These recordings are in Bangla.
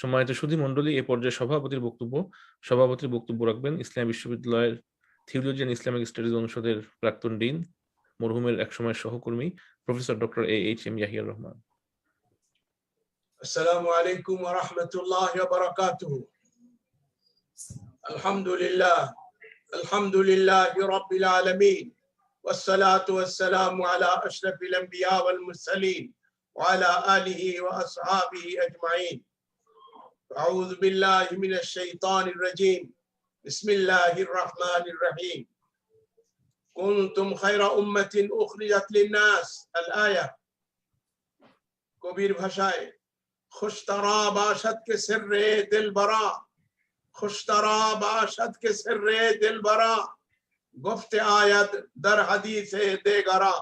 সম্মানিত সুধী মণ্ডলী এ পর্যায়ে সভাপতির বক্তব্য সভাপতির বক্তব্য রাখবেন ইসলামী বিশ্ববিদ্যালয়ের থিওলজি অ্যান্ড ইসলামিক স্টাডিজ অনুষদের প্রাক্তন ডিন মরহুমের একসময়ের সহকর্মী professor doctor A H M ইয়াহিয়ার Rahman السلام عليكم ورحمة الله وبركاته الحمد لله الحمد لله رب العالمين والصلاة والسلام على أشرف الأنبياء والمرسلين وعلى آله وأصحابه أجمعين أعوذ بالله من الشيطان الرجيم. بسم الله الرحمن الرحيم. كنتم خير أمة أخرجت للناس. الآية. كبير بحشائي خوش ترا باشد كسر دل برا. خوش ترا باشد كسر دل برا. گفت آیت در حدیث دے گرا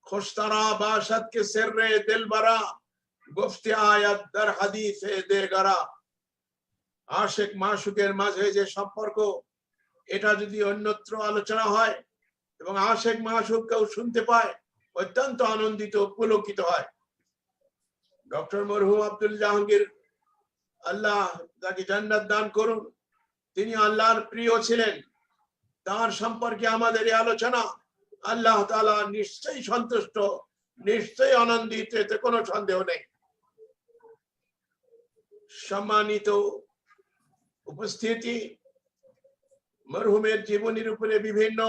خوش ترا باشد کے سر دل برا. গোফতে আয়াত তার হাদিসে দেগারা আশেক মাসুকের মাঝে যে সম্পর্ক, এটা যদি অন্যত্র আলোচনা হয় এবং আশেক মাসুক কেউ শুনতে পায়, অত্যন্ত আনন্দিত, পুলকিত হয়। ডক্টর মরহুম আব্দুল জাহাঙ্গীর আল্লাহ তাকে জান্নাত দান করুন। তিনি আল্লাহর প্রিয় ছিলেন। তার সম্পর্কে আমাদের আলোচনা, আল্লাহ তালা নিশ্চয়ই সন্তুষ্ট, নিশ্চয়ই আনন্দিত, এতে কোনো সন্দেহ নেই। সম্মানিত উপস্থিতি, মরহুমের জীবনীর উপরে বিভিন্ন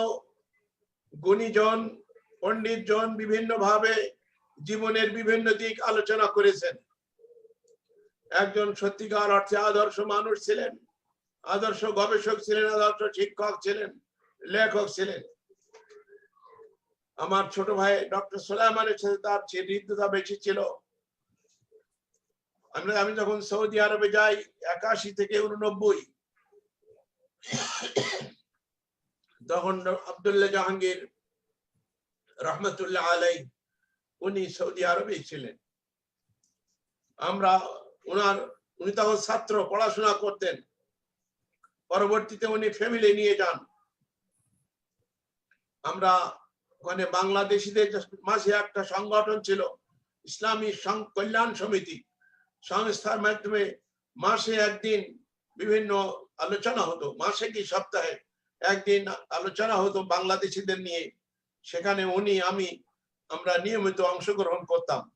গুণীজন, পণ্ডিতজন বিভিন্ন ভাবে জীবনের বিভিন্ন দিক আলোচনা করেছেন। একজন সত্যিকার অর্থে আদর্শ মানুষ ছিলেন, আদর্শ গবেষক ছিলেন, আদর্শ শিক্ষক ছিলেন, লেখক ছিলেন। আমার ছোট ভাই ডক্টর সোলাইমানের সাথে তার হৃদ্যতা বেশি ছিল আমরা, আমি যখন সৌদি আরবে যাই, একাশি থেকে উননব্বই তখন আবদুল্লাহ জাহাঙ্গীর রহমতুল্লাহ আলাই, উনি সৌদি আরবে ছিলেন। আমরা ওনার, উনি তখন ছাত্র, পড়াশোনা করতেন। পরবর্তীতে উনি ফ্যামিলি নিয়ে যান। আমরা ওখানে বাংলাদেশিদের মাঝে একটা সংগঠন ছিল, ইসলামী কল্যাণ সমিতি। সংস্থার মাধ্যমে মাসে একদিন বিভিন্ন আলোচনা হতো। মাসে কি সপ্তাহে একদিন আলোচনা হতো বাংলাদেশিদের নিয়ে। সেখানে উনি, আমি, আমরা নিয়মিত অংশগ্রহণ করতাম।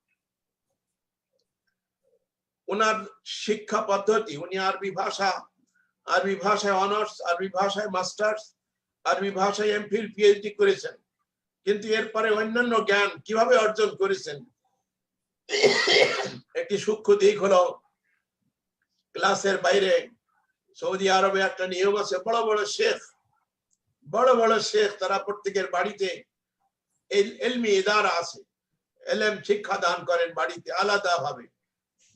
ওনার শিক্ষা পদ্ধতি, উনি আরবি ভাষা, আরবি ভাষায় অনার্স, আরবি ভাষায় মাস্টার্স, আরবি ভাষায় এমফিল পিএইচডি করেছেন। কিন্তু এরপরে অন্যান্য জ্ঞান কীভাবে অর্জন করেছেন? একটি সূক্ষ্ম দিক হলো ক্লাসের বাইরে সৌদি আরবে একটা নিয়ম আছে, বড় বড় শেখ, বড় বড় শেখ তারা প্রত্যেকের বাড়িতে এলমি ইদারা আছে, এলএম শিক্ষা দান করেন বাড়িতে আলাদা ভাবে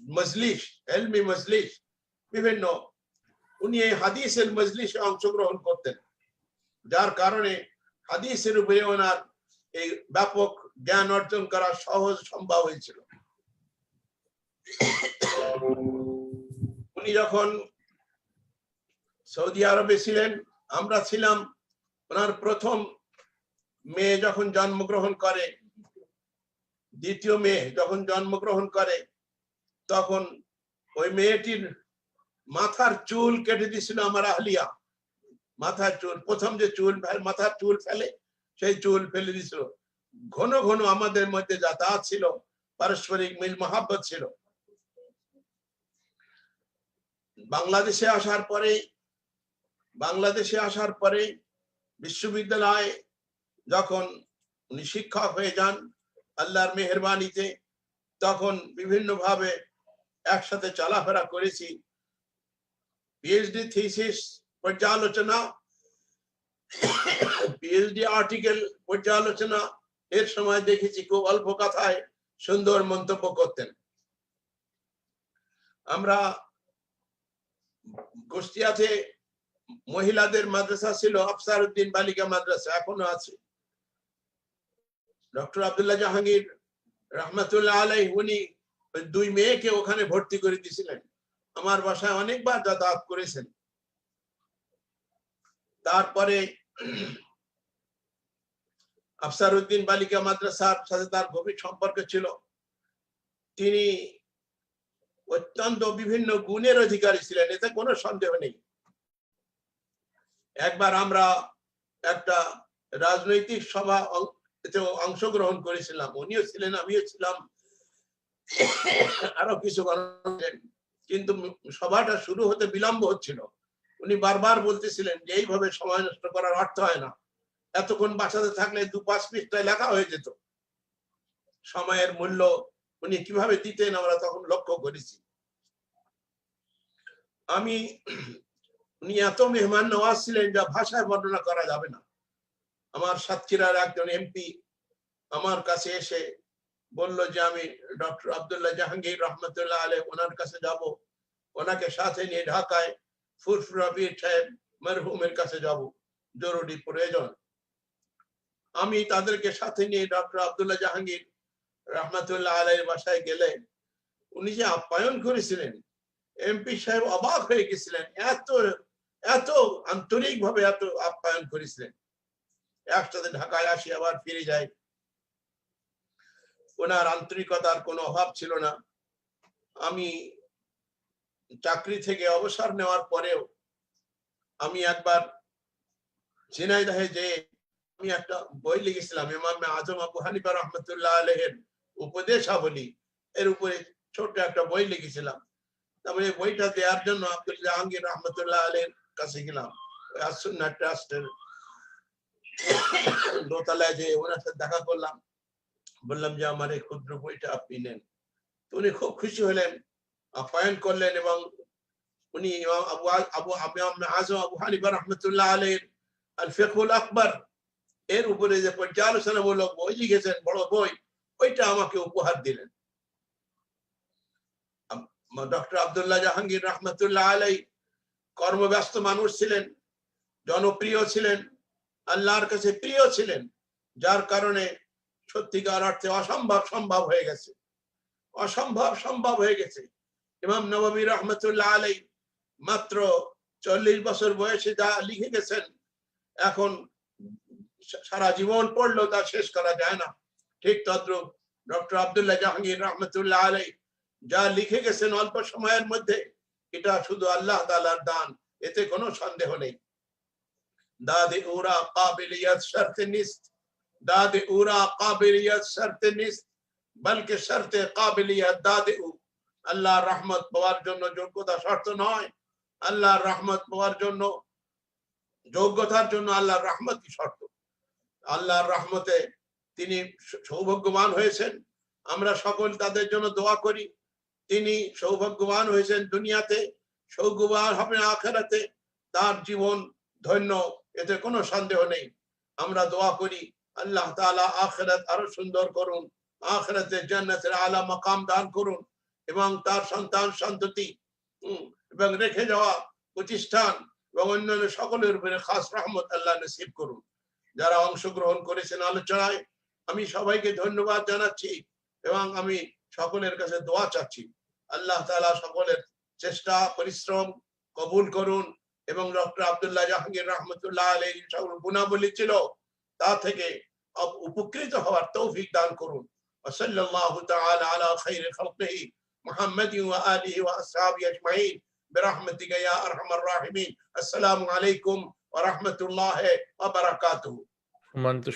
মজলিস, এলমি মজলিস, বিভিন্ন। উনি এই হাদিসের মজলিসে অংশগ্রহণ করতেন, যার কারণে হাদিসের উপরে ওনার এই ব্যাপক জ্ঞান অর্জন করা সহজ সম্ভব হয়েছিল। উনি যখন সৌদি আরবে ছিলেন, আমরা ছিলাম ওনার প্রথম মেয়ে যখন জন্মগ্রহণ করে, দ্বিতীয় মেয়ে যখন জন্মগ্রহণ করে, তখন ওই মেয়েটির মাথার চুল কেটে দিছিল আমার আহলিয়া। মাথার চুল, প্রথম যে চুল মাথার চুল ফেলে, সেই চুল ফেলে দিছিল ঘন ঘন আমাদের মধ্যে যাতায়াত ছিল, পারস্পরিক মিল, মহাব্বত ছিল। বাংলাদেশে আসার পরে, বাংলাদেশে আসার পরে বিশ্ববিদ্যালয় যখন উনি শিক্ষক হয়ে যান আল্লাহর মেহরবানিতে, তখন বিভিন্ন ভাবে একসাথে চলাফেরা করেছি। পিএইচডি থিসিস পর্যালোচনা পিএইচডি আর্টিকেল পর্যালোচনা, এর সময় দেখেছি খুব অল্প কথায় সুন্দর মন্তব্য করতেন। আমরা কুষ্টিয়াতে মহিলাদের মাদ্রাসা ছিল আফসার উদ্দিন বালিকা মাদ্রাসা, এখনও আছে। ডক্টর আবদুল্লাহ জাহাঙ্গীর রহমতুল্লাহ আলাই উনি দুই মেয়েকে ওখানে ভর্তি করে দিয়েছিলেন। আমার বাসায় অনেকবার যাতায়াত করেছেন। তারপরে আফসার উদ্দিন বালিকা মাদ্রাসার সাথে তার গভীর সম্পর্ক ছিল। তিনি অত্যন্ত বিভিন্ন গুণের অধিকারী ছিলেন, এতে কোনো সন্দেহ নেই। একবার আমরা একটা রাজনৈতিক সভা অংশগ্রহণ করেছিলাম। উনিও ছিলেন, আমিও ছিলাম। আরও কিছু কিন্তু সভাটা শুরু হতে বিলম্ব হচ্ছিল। উনি বারবার বলতেছিলেন যে, এইভাবে সময় নষ্ট করার অর্থ হয় না। এতক্ষণ বাসাতে থাকলে দু পাঁচ পৃষ্ঠায় লেখা হয়ে যেত। সময়ের মূল্য উনি কীভাবে দিতেন আমরা তখন লক্ষ্য করেছি। আমি, উনি এত মেহমান নওয়াজ ছিলেন, যা ভাষায় বর্ণনা করা যাবে না। আমার সাতক্ষীরার একজন এমপি আমার কাছে এসে বলল যে, আমি ডক্টর আব্দুল্লাহ জাহাঙ্গীর রহমতুল্লাহ আলে ওনার কাছে যাব। ওনাকে সাথে নিয়ে ঢাকায় ফুরফুরা পীর সাহেব মরহুমের কাছে যাব। জরুরি প্রয়োজন। আমি তাদেরকে সাথে নিয়ে ডক্টর আব্দুল্লাহ জাহাঙ্গীর রহমতুল্লাহ আলের বাসায় গেলে উনি যে আপ্যায়ন করেছিলেন, এমপি সাহেব অবাক হয়ে গেছিলেন, এত এত আন্তরিক ভাবে এত আপ্যায়ন করেছিলেন। একসাথে ঢাকায় আসি, আবার ফিরে যায় ওনার আন্তরিকতার কোনো অভাব ছিল না। আমি চাকরি থেকে অবসর নেওয়ার পরেও আমি একবার ঝিনাইদহে যে আমি একটা বই লিখেছিলাম, ইমাম আজম আবু হানিফা রহমতুল্লাহ আলহের উপদেশাবলী। এর উপরে ছোট্ট একটা বই লিখেছিলাম। তারপরে বইটা দেওয়ার জন্য আব্দুল জাহাঙ্গীর রহমতুল্লাহ আলের কাছে গেলাম আসুন্না ট্রাস্টের দোতলায় যে ওনার সাথে দেখা করলাম। বললাম যে, আমার এই ক্ষুদ্র বইটা আপনি নেন। উনি খুব খুশি হলেন, আপ্যায়ন করলেন এবং উনি আবু আবু আবু আজম আবু হানিফা রহমতুল্লাহ আলের আল ফেকুল আকবর, এর উপরে যে পর্যালোচনামূলক বই লিখেছেন, বড় বই ওইটা আমাকে উপহার দিলেন। ডক্টর আব্দুল্লাহ জাহাঙ্গীর রহমতুল্লাহ আলাই কর্মব্যস্ত মানুষ ছিলেন, জনপ্রিয় ছিলেন, আল্লাহর কাছে প্রিয় ছিলেন, যার কারণে সত্যিকার অর্থে অসম্ভব সম্ভব হয়ে গেছে। অসম্ভব সম্ভব হয়ে গেছে। ইমাম নবী রহমতুল্লাহ আলাই মাত্র চল্লিশ বছর বয়সে যা লিখে গেছেন, এখন সারা জীবন পড়লেও তা শেষ করা যায় না। ঠিক তদ্রুপ ডক্টর আব্দুল্লাহ জাহাঙ্গীর রহমতুল্লাহ আলাই যা লিখে গেছেন অল্প সময়ের মধ্যে, এটা শুধু আল্লাহ তালার দান, এতে কোনো সন্দেহ নেই। দাদে উরা কাবিলিয়ত শর্ত নিস্ত কাবিলিয়ত শর্ত নিস্ত, বলকে শর্তে কাবিলিয়ত উ। আল্লাহর রহমত পাওয়ার জন্য যোগ্যতা শর্ত নয়, আল্লাহর রহমত পাওয়ার জন্য, যোগ্যতার জন্য আল্লাহর রহমতই শর্ত। আল্লাহর রহমতে তিনি সৌভাগ্যবান হয়েছেন। আমরা সকল তাদের জন্য দোয়া করি। তিনি সৌভাগ্যবান হয়েছেন দুনিয়াতে, সৌভাগ্যবান হবেন আখেরাতে। তার জীবন ধন্য, এতে কোনো সন্দেহ নেই। আমরা দোয়া করি, আল্লাহ তাআলা আখেরাত আরও সুন্দর করুন, আখেরাতে জান্নাতের আলা মাকাম দান করুন এবং তার সন্তান সন্ততি এবং রেখে যাওয়া প্রতিষ্ঠান এবং অন্যান্য সকলের উপরে খাস রহমত আল্লাহ নসিব করুন। যারা অংশগ্রহণ করেছেন আলোচনায় আমি সবাইকে ধন্যবাদ জানাচ্ছি এবং আমি সকলের কাছে দোয়া চাচ্ছি আল্লাহ তাআলা সকলের চেষ্টা পরিশ্রম কবুল করুন এবং ডক্টর আব্দুল্লাহ জাহাঙ্গীর রহমতুল্লাহ আলী সকল গুণাবলী ছিল তা থেকে আপ- উপকৃত হওয়ার তৌফিক দান করুন وصلى الله تعالى على خير خلقه محمد وآله وأصحابه أجمعين برحمتك يا أرحم الراحمين السلام عليكم ورحمة الله وبركاته সম্মানিত